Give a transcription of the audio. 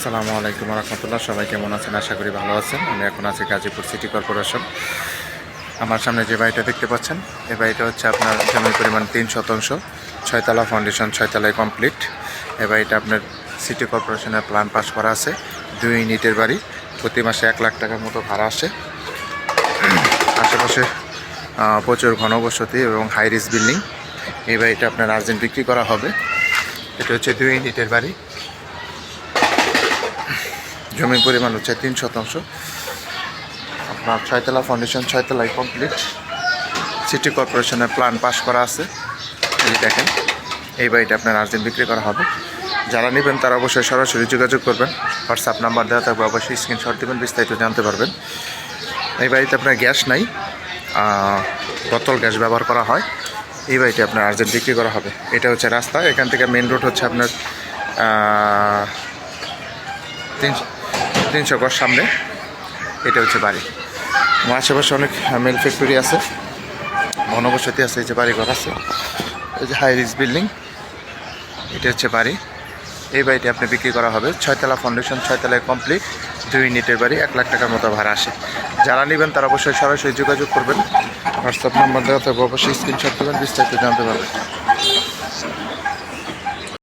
আসসালামু আলাইকুম রহমতুল্লাহ। সবাই কেমন আছেন? আশা করি ভালো আছেন। আমি এখন আছি গাজীপুর সিটি কর্পোরেশন। আমার সামনে যে বাড়িটা দেখতে পাচ্ছেন, এই বাড়িটা হচ্ছে আপনার জমির পরিমাণ তিন শতাংশ, ছয়তলা ফাউন্ডেশন ছয়তলায় কমপ্লিট এই বাড়িটা আপনার সিটি কর্পোরেশনের প্ল্যান পাস করা আছে। দুই ইউনিটের বাড়ি, প্রতি মাসে এক লাখ টাকার মতো ভাড়া আসে। আশেপাশে প্রচুর ঘনবসতি এবং হাই রিস বিল্ডিং এই বাড়িটা আপনার আর্জেন্ট বিক্রি করা হবে। এটা হচ্ছে দুই ইউনিটের বাড়ি। জমির পরিমাণ হচ্ছে তিন শতাংশ। আপনার ছয়তলা ফাউন্ডেশন ছয়তলায় কমপ্লিট সিটি কর্পোরেশনের প্ল্যান পাস করা আছে। এই দেখেন, এই বাড়িটা আপনার আর্জেন্ট বিক্রি করা হবে। যারা নেবেন তারা অবশ্যই সরাসরি যোগাযোগ করবেন। হোয়াটসঅ্যাপ নাম্বার দেওয়া থাকবে, অবশ্যই স্ক্রিনশট দেবেন, বিস্তারিত জানতে পারবেন। এই বাড়িতে আপনার গ্যাস নাই বোতল গ্যাস ব্যবহার করা হয়। এই বাড়িটি আপনার আর্জেন্ট বিক্রি করা হবে। এটা হচ্ছে রাস্তা, এখান থেকে মেন রোড হচ্ছে আপনার তিনশো তিনশো গজ সামনে। এটা হচ্ছে বাড়ি। আমার আশেপাশে অনেক মেল ফ্যাক্টরি আছে। ঘনবসতি আছে, এই যে বাড়িঘর আছে। এই যে হাই রিস বিল্ডিং এটা হচ্ছে বাড়ি। এই বাড়িটি আপনি বিক্রি করা হবে। ছয়তলা ফাউন্ডেশন ছয়তলায় কমপ্লিট দুই ইউনিটের বাড়ি, এক লাখ টাকার মতো ভাড়া আসে। যারা নেবেন তারা অবশ্যই সরাসরি যোগাযোগ করবেন। হোয়াটসঅ্যাপ নাম্বার দেওয়া থাকবে, অবশ্যই স্ক্রিনশট দেবেন, বিস্তারিত জানতে পারবেন।